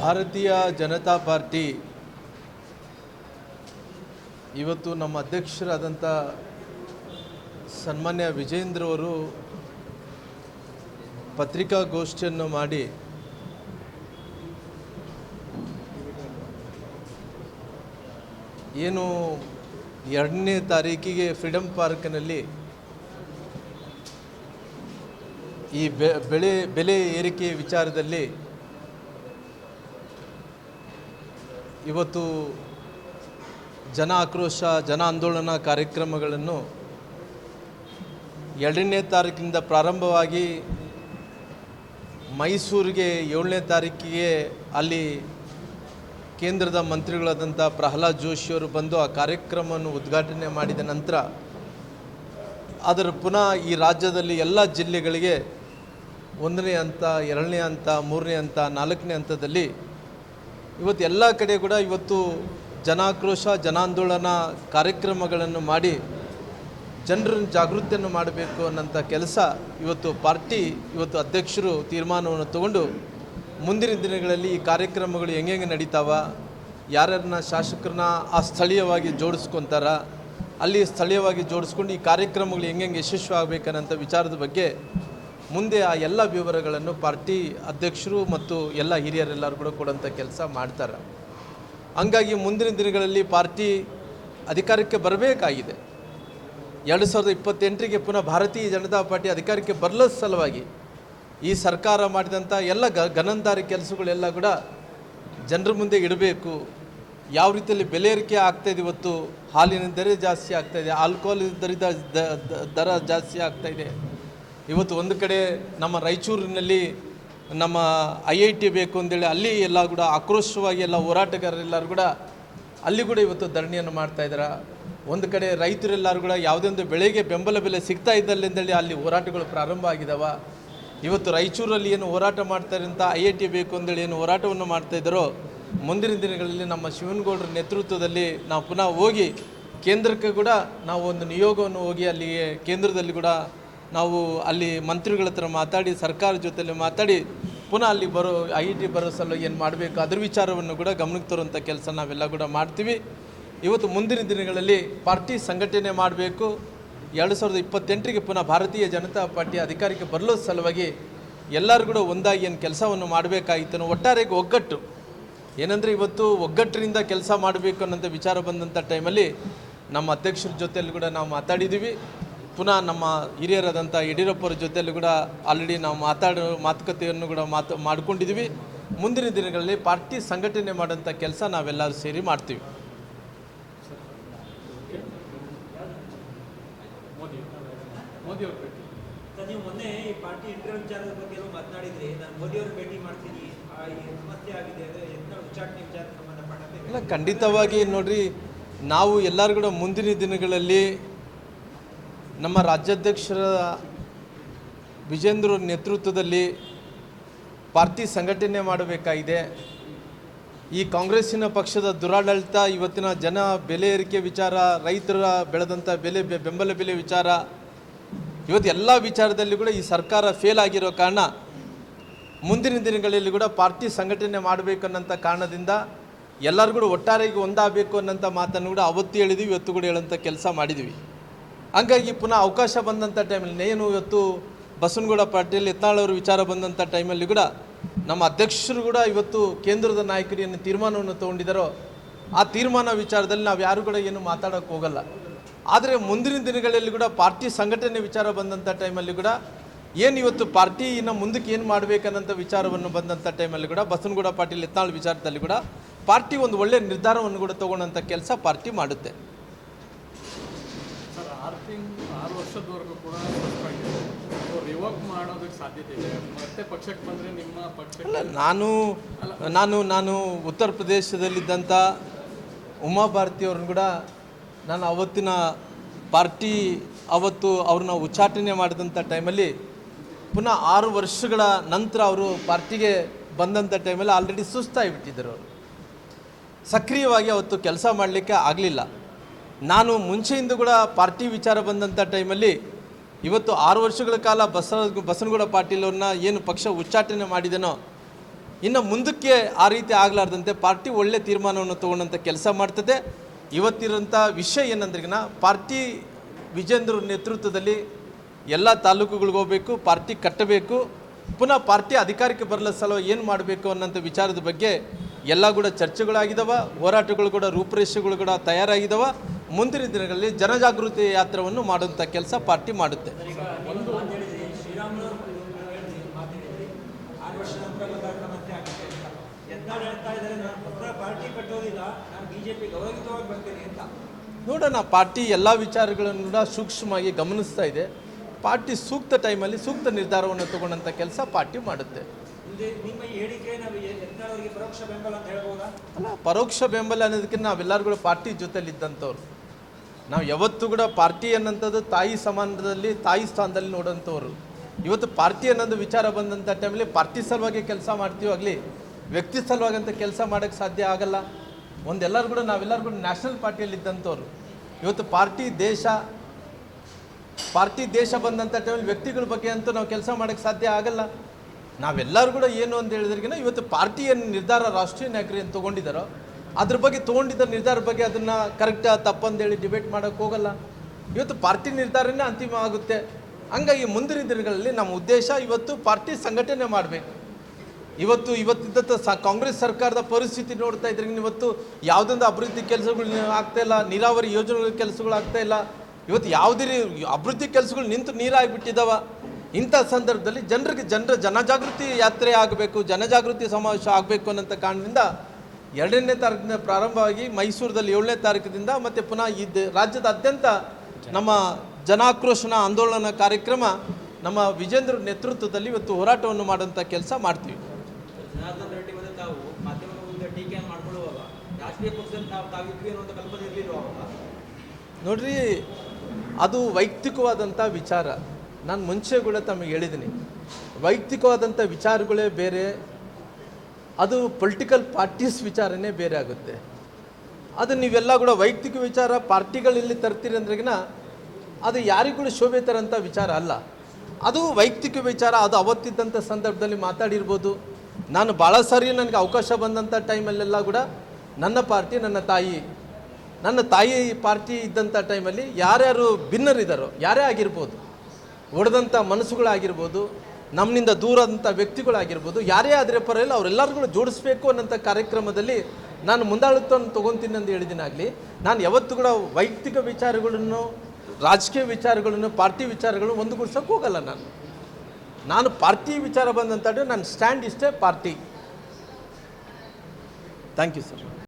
ಭಾರತೀಯ ಜನತಾ ಪಾರ್ಟಿ ಇವತ್ತು ನಮ್ಮ ಅಧ್ಯಕ್ಷರಾದಂಥ ಸನ್ಮಾನ್ಯ ವಿಜೇಂದ್ರ ಅವರು ಪತ್ರಿಕಾಗೋಷ್ಠಿಯನ್ನು ಮಾಡಿ ಏನು ಎರಡನೇ ತಾರೀಕಿಗೆ ಫ್ರೀಡಮ್ ಪಾರ್ಕ್ನಲ್ಲಿ ಈ ಬೆಳೆ, ಬೆಲೆ ಏರಿಕೆ ವಿಚಾರದಲ್ಲಿ ಇವತ್ತು ಜನ ಆಕ್ರೋಶ, ಜನ ಆಂದೋಲನ ಕಾರ್ಯಕ್ರಮಗಳನ್ನು ಎರಡನೇ ತಾರೀಕಿನಿಂದ ಪ್ರಾರಂಭವಾಗಿ ಮೈಸೂರಿಗೆ ಏಳನೇ ತಾರೀಕಿಗೆ ಅಲ್ಲಿ ಕೇಂದ್ರದ ಮಂತ್ರಿಗಳಾದಂಥ ಪ್ರಹ್ಲಾದ್ ಜೋಶಿಯವರು ಬಂದು ಆ ಕಾರ್ಯಕ್ರಮವನ್ನು ಉದ್ಘಾಟನೆ ಮಾಡಿದ ನಂತರ ಅದರ ಪುನಃ ಈ ರಾಜ್ಯದಲ್ಲಿ ಎಲ್ಲ ಜಿಲ್ಲೆಗಳಿಗೆ ಒಂದನೇ ಹಂತ, ಎರಡನೇ ಹಂತ, ಮೂರನೇ ಹಂತ, ನಾಲ್ಕನೇ ಹಂತದಲ್ಲಿ ಇವತ್ತು ಎಲ್ಲ ಕಡೆ ಕೂಡ ಇವತ್ತು ಜನಾಕ್ರೋಶ ಜನಾಂದೋಲನ ಕಾರ್ಯಕ್ರಮಗಳನ್ನು ಮಾಡಿ ಜನರನ್ನು ಜಾಗೃತಿಯನ್ನು ಮಾಡಬೇಕು ಅನ್ನೋಂಥ ಕೆಲಸ ಇವತ್ತು ಪಾರ್ಟಿ, ಇವತ್ತು ಅಧ್ಯಕ್ಷರು ತೀರ್ಮಾನವನ್ನು ತಗೊಂಡು ಮುಂದಿನ ದಿನಗಳಲ್ಲಿ ಈ ಕಾರ್ಯಕ್ರಮಗಳು ಹೆಂಗೆ ನಡೀತಾವ, ಯಾರ್ಯಾರನ್ನ ಶಾಸಕರನ್ನ ಆ ಸ್ಥಳೀಯವಾಗಿ ಜೋಡಿಸ್ಕೊತಾರ, ಅಲ್ಲಿ ಸ್ಥಳೀಯವಾಗಿ ಜೋಡಿಸ್ಕೊಂಡು ಈ ಕಾರ್ಯಕ್ರಮಗಳು ಹೆಂಗೆ ಯಶಸ್ವಿ ಆಗಬೇಕನ್ನೋಂಥ ವಿಚಾರದ ಬಗ್ಗೆ ಮುಂದೆ ಆ ಎಲ್ಲ ವಿವರಗಳನ್ನು ಪಾರ್ಟಿ ಅಧ್ಯಕ್ಷರು ಮತ್ತು ಎಲ್ಲ ಹಿರಿಯರೆಲ್ಲರೂ ಕೂಡ ಕೊಡೋಂಥ ಕೆಲಸ ಮಾಡ್ತಾರೆ. ಹಂಗಾಗಿ ಮುಂದಿನ ದಿನಗಳಲ್ಲಿ ಪಾರ್ಟಿ ಅಧಿಕಾರಕ್ಕೆ ಬರಬೇಕಾಗಿದೆ. ಎರಡು ಸಾವಿರದ ಇಪ್ಪತ್ತೆಂಟರಿಗೆ ಪುನಃ ಭಾರತೀಯ ಜನತಾ ಪಾರ್ಟಿ ಅಧಿಕಾರಕ್ಕೆ ಬರಲ ಸಲುವಾಗಿ ಈ ಸರ್ಕಾರ ಮಾಡಿದಂಥ ಎಲ್ಲ ಗ ಗನಂದಾರಿ ಕೆಲಸಗಳೆಲ್ಲ ಕೂಡ ಜನರ ಮುಂದೆ ಇಡಬೇಕು. ಯಾವ ರೀತಿಯಲ್ಲಿ ಬೆಲೆ ಏರಿಕೆ ಆಗ್ತಾಯಿದೆ ಇವತ್ತು? ಹಾಲಿನ ದರ ಜಾಸ್ತಿ ಆಗ್ತಾಯಿದೆ ಆಲ್ಕೋಹಾಲ್ ದರಿದ ದರ ಜಾಸ್ತಿ ಆಗ್ತಾಯಿದೆ ಇವತ್ತು ಒಂದು ಕಡೆ ನಮ್ಮ ರಾಯಚೂರಿನಲ್ಲಿ ನಮ್ಮ ಐ ಐ ಟಿ ಬೇಕು ಅಂತೇಳಿ ಅಲ್ಲಿ ಎಲ್ಲ ಕೂಡ ಆಕ್ರೋಶವಾಗಿ ಎಲ್ಲ ಹೋರಾಟಗಾರರೆಲ್ಲರೂ ಕೂಡ ಅಲ್ಲಿ ಕೂಡ ಇವತ್ತು ಧರಣಿಯನ್ನು ಮಾಡ್ತಾ ಇದ್ದಾರೆ. ಒಂದು ಕಡೆ ರೈತರೆಲ್ಲರೂ ಕೂಡ ಯಾವುದೇ ಒಂದು ಬೆಳೆಗೆ ಬೆಂಬಲ ಬೆಲೆ ಸಿಗ್ತಾ ಇದ್ದಲ್ಲಿಂದಲೇ ಅಲ್ಲಿ ಹೋರಾಟಗಳು ಪ್ರಾರಂಭ ಆಗಿದ್ದಾವೆ ಇವತ್ತು ರಾಯಚೂರಲ್ಲಿ ಏನು ಹೋರಾಟ ಮಾಡ್ತಾರೆ ಅಂತ ಐ ಐ ಟಿ ಬೇಕು ಅಂತೇಳಿ ಏನು ಹೋರಾಟವನ್ನು ಮಾಡ್ತಾ ಇದ್ದಾರೋ, ಮುಂದಿನ ದಿನಗಳಲ್ಲಿ ನಮ್ಮ ಶಿವನಗೌಡರ ನೇತೃತ್ವದಲ್ಲಿ ನಾವು ಪುನಃ ಹೋಗಿ ಕೇಂದ್ರಕ್ಕೆ ಕೂಡ ನಾವು ಒಂದು ನಿಯೋಗವನ್ನು ಹೋಗಿ ಅಲ್ಲಿಗೆ ಕೇಂದ್ರದಲ್ಲಿ ಕೂಡ ನಾವು ಅಲ್ಲಿ ಮಂತ್ರಿಗಳ ಹತ್ರ ಮಾತಾಡಿ, ಸರ್ಕಾರ ಜೊತೆಲಿ ಮಾತಾಡಿ ಪುನಃ ಅಲ್ಲಿ ಬರೋ ಐ ಟಿ ಬರೋ ಸಲುವಾಗಿ ಏನು ಮಾಡಬೇಕು? ಅದ್ರ ವಿಚಾರವನ್ನು ಕೂಡ ಗಮನಕ್ಕೆ ತರುವಂಥ ಕೆಲಸ ನಾವೆಲ್ಲ ಕೂಡ ಮಾಡ್ತೀವಿ. ಇವತ್ತು ಮುಂದಿನ ದಿನಗಳಲ್ಲಿ ಪಾರ್ಟಿ ಸಂಘಟನೆ ಮಾಡಬೇಕು. ಎರಡು ಸಾವಿರದ ಇಪ್ಪತ್ತೆಂಟರಿಗೆ ಪುನಃ ಭಾರತೀಯ ಜನತಾ ಪಾರ್ಟಿ ಅಧಿಕಾರಕ್ಕೆ ಬರಲು ಸಲುವಾಗಿ ಎಲ್ಲರೂ ಕೂಡ ಒಂದಾಗಿ ಏನು ಕೆಲಸವನ್ನು ಮಾಡಬೇಕಾಗಿತ್ತು ಒಟ್ಟಾರೆಗೆ ಒಗ್ಗಟ್ಟು. ಏನಂದರೆ ಇವತ್ತು ಒಗ್ಗಟ್ಟಿನಿಂದ ಕೆಲಸ ಮಾಡಬೇಕು ಅನ್ನೋಂಥ ವಿಚಾರ ಬಂದಂಥ ಟೈಮಲ್ಲಿ ನಮ್ಮ ಅಧ್ಯಕ್ಷರ ಜೊತೆಯಲ್ಲಿ ಕೂಡ ನಾವು ಮಾತಾಡಿದ್ದೀವಿ. ಪುನಃ ನಮ್ಮ ಹಿರಿಯರಾದಂಥ ಯಡಿಯೂರಪ್ಪರ ಜೊತೆಯಲ್ಲೂ ಕೂಡ ಆಲ್ರೆಡಿ ನಾವು ಮಾತಾಡೋ ಮಾತುಕತೆಯನ್ನು ಕೂಡ ಮಾತು ಮಾಡ್ಕೊಂಡಿದ್ದೀವಿ. ಮುಂದಿನ ದಿನಗಳಲ್ಲಿ ಪಾರ್ಟಿ ಸಂಘಟನೆ ಮಾಡೋಂಥ ಕೆಲಸ ನಾವೆಲ್ಲರೂ ಸೇರಿ ಮಾಡ್ತೀವಿ. ಇಲ್ಲ ಖಂಡಿತವಾಗಿ ನೋಡ್ರಿ ನಾವು ಎಲ್ಲರೂ ಕೂಡ ಮುಂದಿನ ದಿನಗಳಲ್ಲಿ ನಮ್ಮ ರಾಜ್ಯಾಧ್ಯಕ್ಷರ ವಿಜೇಂದ್ರ ನೇತೃತ್ವದಲ್ಲಿ ಪಾರ್ಟಿ ಸಂಘಟನೆ ಮಾಡಬೇಕಾಗಿದೆ. ಈ ಕಾಂಗ್ರೆಸ್ಸಿನ ಪಕ್ಷದ ದುರಾಡಳಿತ, ಇವತ್ತಿನ ಜನ ಬೆಲೆ ಏರಿಕೆ ವಿಚಾರ, ರೈತರ ಬೆಳೆದಂಥ ಬೆಲೆ ಬೆಂಬಲ ಬೆಲೆ ವಿಚಾರ, ಇವತ್ತು ಎಲ್ಲ ವಿಚಾರದಲ್ಲಿ ಕೂಡ ಈ ಸರ್ಕಾರ ಫೇಲ್ ಆಗಿರೋ ಕಾರಣ ಮುಂದಿನ ದಿನಗಳಲ್ಲಿ ಕೂಡ ಪಾರ್ಟಿ ಸಂಘಟನೆ ಮಾಡಬೇಕನ್ನಂಥ ಕಾರಣದಿಂದ ಎಲ್ಲರೂ ಕೂಡ ಒಟ್ಟಾರೆಗೆ ಒಂದಾಗಬೇಕು ಅನ್ನೋಂಥ ಮಾತನ್ನು ಕೂಡ ಅವತ್ತು ಹೇಳಿದ್ವಿ, ಇವತ್ತು ಕೂಡ ಹೇಳೋಂಥ ಕೆಲಸ ಮಾಡಿದ್ವಿ. ಹಂಗಾಗಿ ಪುನಃ ಅವಕಾಶ ಬಂದಂಥ ಟೈಮಲ್ಲಿ ಏನು ಇವತ್ತು ಬಸವನಗೌಡ ಪಾಟೀಲ್ ಯತ್ನಾಳ್ ವಿಚಾರ ಬಂದಂಥ ಟೈಮಲ್ಲಿ ಕೂಡ ನಮ್ಮ ಅಧ್ಯಕ್ಷರು ಕೂಡ ಇವತ್ತು ಕೇಂದ್ರದ ನಾಯಕರು ಏನು ತೀರ್ಮಾನವನ್ನು ತೊಗೊಂಡಿದ್ದಾರೋ ಆ ತೀರ್ಮಾನ ವಿಚಾರದಲ್ಲಿ ನಾವು ಯಾರು ಕೂಡ ಏನು ಮಾತಾಡೋಕ್ಕೆ ಹೋಗಲ್ಲ. ಆದರೆ ಮುಂದಿನ ದಿನಗಳಲ್ಲಿ ಕೂಡ ಪಾರ್ಟಿ ಸಂಘಟನೆ ವಿಚಾರ ಬಂದಂಥ ಟೈಮಲ್ಲಿ ಕೂಡ ಏನು ಇವತ್ತು ಪಾರ್ಟಿ ಇನ್ನು ಮುಂದಕ್ಕೆ ಏನು ಮಾಡಬೇಕನ್ನಂಥ ವಿಚಾರವನ್ನು ಬಂದಂಥ ಟೈಮಲ್ಲಿ ಕೂಡ ಬಸವನಗೌಡ ಪಾಟೀಲ್ ಯತ್ನಾಳ್ ವಿಚಾರದಲ್ಲಿ ಕೂಡ ಪಾರ್ಟಿ ಒಂದು ಒಳ್ಳೆಯ ನಿರ್ಧಾರವನ್ನು ಕೂಡ ತಗೊಳ್ಳೋಂಥ ಕೆಲಸ ಪಾರ್ಟಿ ಮಾಡುತ್ತೆ ಸರ್ ಆರು ತಿಂಗ್ ಕೂಡ ರಿವೋಕ್ ಮಾಡೋದಕ್ಕೆ ಸಾಧ್ಯತೆ ಇದೆ. ಮತ್ತೆ ಪಕ್ಷಕ್ಕೆ ಬಂದರೆ ನಿಮ್ಮ ಪಕ್ಷ ಅಲ್ಲ ನಾನು ನಾನು ನಾನು ಉತ್ತರ ಪ್ರದೇಶದಲ್ಲಿದ್ದಂಥ ಉಮಾ ಭಾರತಿ ಅವ್ರನ್ನ ಕೂಡ ನಾನು ಅವತ್ತಿನ ಪಾರ್ಟಿ ಅವತ್ತು ಅವ್ರನ್ನ ಉಚ್ಚಾಟನೆ ಮಾಡಿದಂಥ ಟೈಮಲ್ಲಿ ಪುನಃ ಆರು ವರ್ಷಗಳ ನಂತರ ಅವರು ಪಾರ್ಟಿಗೆ ಬಂದಂಥ ಟೈಮಲ್ಲಿ ಆಲ್ರೆಡಿ ಸುಸ್ತಾಗಿಬಿಟ್ಟಿದ್ದರು ಅವರು ಸಕ್ರಿಯವಾಗಿ ಅವತ್ತು ಕೆಲಸ ಮಾಡಲಿಕ್ಕೆ ಆಗಲಿಲ್ಲ. ನಾನು ಮುಂಚೆಯಿಂದ ಕೂಡ ಪಾರ್ಟಿ ವಿಚಾರ ಬಂದಂಥ ಟೈಮಲ್ಲಿ ಇವತ್ತು ಆರು ವರ್ಷಗಳ ಕಾಲ ಬಸ ಬಸನಗೌಡ ಪಾಟೀಲ್ ಅವ್ರನ್ನ ಏನು ಪಕ್ಷ ಉಚ್ಚಾಟನೆ ಮಾಡಿದನೋ, ಇನ್ನು ಮುಂದಕ್ಕೆ ಆ ರೀತಿ ಆಗಲಾರ್ದಂತೆ ಪಾರ್ಟಿ ಒಳ್ಳೆ ತೀರ್ಮಾನವನ್ನು ತೊಗೊಂಡಂಥ ಕೆಲಸ ಮಾಡ್ತದೆ. ಇವತ್ತಿರೋಂಥ ವಿಷಯ ಏನಂದ್ರಿಗಿನ ಪಾರ್ಟಿ ವಿಜೇಂದ್ರ ನೇತೃತ್ವದಲ್ಲಿ ಎಲ್ಲ ತಾಲೂಕುಗಳಿಗೆ ಹೋಗಬೇಕು, ಪಾರ್ಟಿ ಕಟ್ಟಬೇಕು, ಪುನಃ ಪಾರ್ಟಿ ಅಧಿಕಾರಕ್ಕೆ ಬರಲ ಸಲ ಏನು ಮಾಡಬೇಕು ಅನ್ನೋಂಥ ವಿಚಾರದ ಬಗ್ಗೆ ಎಲ್ಲ ಕೂಡ ಚರ್ಚೆಗಳಾಗಿದ್ದಾವೆ ಹೋರಾಟಗಳು ಕೂಡ ರೂಪುರೇಷೆಗಳು ಕೂಡ ತಯಾರಾಗಿದ್ದಾವ ಮುಂದಿನ ದಿನಗಳಲ್ಲಿ ಜನಜಾಗೃತಿ ಯಾತ್ರವನ್ನು ಮಾಡುವಂಥ ಕೆಲಸ ಪಾರ್ಟಿ ಮಾಡುತ್ತೆ. ನೋಡೋಣ ಪಾರ್ಟಿ ಎಲ್ಲ ವಿಚಾರಗಳನ್ನು ಕೂಡ ಸೂಕ್ಷ್ಮವಾಗಿ ಗಮನಿಸ್ತಾ ಇದೆ. ಪಾರ್ಟಿ ಸೂಕ್ತ ಟೈಮಲ್ಲಿ ಸೂಕ್ತ ನಿರ್ಧಾರವನ್ನು ತಗೊಂಡಂಥ ಕೆಲಸ ಪಾರ್ಟಿ ಮಾಡುತ್ತೆ. ಅಲ್ಲ ಪರೋಕ್ಷ ಬೆಂಬಲ ಅನ್ನೋದಕ್ಕೆ ನಾವೆಲ್ಲರೂ ಕೂಡ ಪಾರ್ಟಿ ಜೊತೆಲಿ ಇದ್ದಂಥವ್ರು ನಾವು ಯಾವತ್ತೂ ಕೂಡ ಪಾರ್ಟಿ ಅನ್ನೋಂಥದ್ದು ತಾಯಿ ಸಮಾನದಲ್ಲಿ ತಾಯಿ ಸ್ಥಾನದಲ್ಲಿ ನೋಡೋಂಥವ್ರು. ಇವತ್ತು ಪಾರ್ಟಿ ಅನ್ನೋದು ವಿಚಾರ ಬಂದಂಥ ಟೈಮಲ್ಲಿ ಪಾರ್ಟಿ ಸಲುವಾಗಿ ಕೆಲಸ ಮಾಡ್ತೀವಾಗಲಿ ವ್ಯಕ್ತಿ ಸಲುವಾಗಿ ಅಂತ ಕೆಲಸ ಮಾಡೋಕ್ಕೆ ಸಾಧ್ಯ ಆಗಲ್ಲ. ಒಂದೆಲ್ಲರೂ ಕೂಡ, ನಾವೆಲ್ಲರೂ ಕೂಡ ನ್ಯಾಷನಲ್ ಪಾರ್ಟಿಯಲ್ಲಿ ಇದ್ದಂಥವ್ರು. ಇವತ್ತು ಪಾರ್ಟಿ ದೇಶ ಪಾರ್ಟಿ ದೇಶ ಬಂದಂಥ ಟೈಮಲ್ಲಿ ವ್ಯಕ್ತಿಗಳ ಬಗ್ಗೆ ಅಂತೂ ನಾವು ಕೆಲಸ ಮಾಡೋಕ್ಕೆ ಸಾಧ್ಯ ಆಗಲ್ಲ. ನಾವೆಲ್ಲರೂ ಕೂಡ ಏನು ಅಂತ ಹೇಳಿದ್ರಿಗಿನ ಇವತ್ತು ಪಾರ್ಟಿಯನ್ನು ನಿರ್ಧಾರ ರಾಷ್ಟ್ರೀಯ ನಾಯಕರು ಏನು ತೊಗೊಂಡಿದ್ದಾರೋ ಅದ್ರ ಬಗ್ಗೆ ತೊಗೊಂಡಿದ್ದ ನಿರ್ಧಾರ ಬಗ್ಗೆ ಅದನ್ನು ಕರೆಕ್ಟಾ ತಪ್ಪಂದೇಳಿ ಡಿಬೇಟ್ ಮಾಡೋಕ್ಕೆ ಹೋಗಲ್ಲ. ಇವತ್ತು ಪಾರ್ಟಿ ನಿರ್ಧಾರನೇ ಅಂತಿಮ ಆಗುತ್ತೆ. ಹಂಗಾಗಿ ಮುಂದಿನ ದಿನಗಳಲ್ಲಿ ನಮ್ಮ ಉದ್ದೇಶ ಇವತ್ತು ಪಾರ್ಟಿ ಸಂಘಟನೆ ಮಾಡಬೇಕು. ಇವತ್ತು ಇವತ್ತಿದ್ದಂಥ ಸ ಕಾಂಗ್ರೆಸ್ ಸರ್ಕಾರದ ಪರಿಸ್ಥಿತಿ ನೋಡ್ತಾ ಇದ್ರೆ ಇವತ್ತು ಯಾವುದೊಂದು ಅಭಿವೃದ್ಧಿ ಕೆಲಸಗಳು ಆಗ್ತಾ ಇಲ್ಲ, ನೀರಾವರಿ ಯೋಜನೆಗಳ ಕೆಲಸಗಳು ಆಗ್ತಾ ಇಲ್ಲ. ಇವತ್ತು ಯಾವುದೇ ಅಭಿವೃದ್ಧಿ ಕೆಲಸಗಳು ನಿಂತು ನೀರಾಗಿಬಿಟ್ಟಿದ್ದಾವ ಇಂಥ ಸಂದರ್ಭದಲ್ಲಿ ಜನರಿಗೆ, ಜನರ ಜನಜಾಗೃತಿ ಯಾತ್ರೆ ಆಗಬೇಕು, ಜನಜಾಗೃತಿ ಸಮಾವೇಶ ಆಗಬೇಕು ಅನ್ನೋಂಥ ಕಾರಣದಿಂದ ಎರಡನೇ ತಾರೀಕಿನ ಪ್ರಾರಂಭವಾಗಿ ಮೈಸೂರದಲ್ಲಿ ಏಳನೇ ತಾರೀಕಿನಿಂದ ಮತ್ತು ಪುನಃ ಈ ರಾಜ್ಯದ ರಾಜ್ಯದಾದ್ಯಂತ ನಮ್ಮ ಜನಾಕ್ರೋಶನ ಆಂದೋಲನ ಕಾರ್ಯಕ್ರಮ ನಮ್ಮ ವಿಜೇಂದ್ರ ನೇತೃತ್ವದಲ್ಲಿ ಇವತ್ತು ಹೋರಾಟವನ್ನು ಮಾಡುವಂಥ ಕೆಲಸ ಮಾಡ್ತೀವಿ. ನೋಡ್ರಿ ಅದು ವೈಯಕ್ತಿಕವಾದಂಥ ವಿಚಾರ. ನಾನು ಮುಂಚೆ ಕೂಡ ತಮಗೆ ಹೇಳಿದ್ದೀನಿ ವೈಯಕ್ತಿಕವಾದಂಥ ವಿಚಾರಗಳೇ ಬೇರೆ ಅದು ಪೊಲಿಟಿಕಲ್ ಪಾರ್ಟೀಸ್ ವಿಚಾರನೇ ಬೇರೆ ಆಗುತ್ತೆ. ಅದು ನೀವೆಲ್ಲ ಕೂಡ ವೈಯಕ್ತಿಕ ವಿಚಾರ ಪಾರ್ಟಿಗಳಲ್ಲಿ ತರ್ತೀರಿ ಅಂದ್ರೆಗಿನ ಅದು ಯಾರಿಗೂ ಕೂಡ ಶೋಭೆ ತರೋಂಥ ವಿಚಾರ ಅಲ್ಲ. ಅದು ವೈಯಕ್ತಿಕ ವಿಚಾರ, ಅದು ಅವತ್ತಿದ್ದಂಥ ಸಂದರ್ಭದಲ್ಲಿ ಮಾತಾಡಿರ್ಬೋದು. ನಾನು ಭಾಳ ಸಾರಿ ನನಗೆ ಅವಕಾಶ ಬಂದಂಥ ಟೈಮಲ್ಲೆಲ್ಲ ಕೂಡ ನನ್ನ ಪಾರ್ಟಿ ನನ್ನ ತಾಯಿ ನನ್ನ ತಾಯಿ ಪಾರ್ಟಿ ಇದ್ದಂಥ ಟೈಮಲ್ಲಿ ಯಾರ್ಯಾರು ಭಿನ್ನರಿದ್ದಾರೋ ಯಾರೇ ಆಗಿರ್ಬೋದು, ಒಡೆದಂಥ ಮನಸ್ಸುಗಳಾಗಿರ್ಬೋದು ನಮ್ಮಿಂದ ದೂರದಂಥ ವ್ಯಕ್ತಿಗಳಾಗಿರ್ಬೋದು, ಯಾರೇ ಆದರೆ ಪರವಾಗಿಲ್ಲ ಅವರೆಲ್ಲರಿಗೂ ಜೋಡಿಸ್ಬೇಕು ಅನ್ನೋಂಥ ಕಾರ್ಯಕ್ರಮದಲ್ಲಿ ನಾನು ಮುಂದಾಳತ್ವವನ್ನು ತೊಗೊತೀನಿ ಅಂತ ಹೇಳಿದಿನಾಗಲಿ ನಾನು ಯಾವತ್ತೂ ಕೂಡ ವೈಯಕ್ತಿಕ ವಿಚಾರಗಳನ್ನು, ರಾಜಕೀಯ ವಿಚಾರಗಳನ್ನು, ಪಾರ್ಟಿ ವಿಚಾರಗಳನ್ನು ಒಂದುಗೂಡ್ಸೋಕೆ ಹೋಗಲ್ಲ ನಾನು. ನಾನು ಪಾರ್ಟಿ ವಿಚಾರ ಬಂದಂಥ ನಾನು ಸ್ಟ್ಯಾಂಡ್ ಇಷ್ಟೇ ಪಾರ್ಟಿ. Thank you sir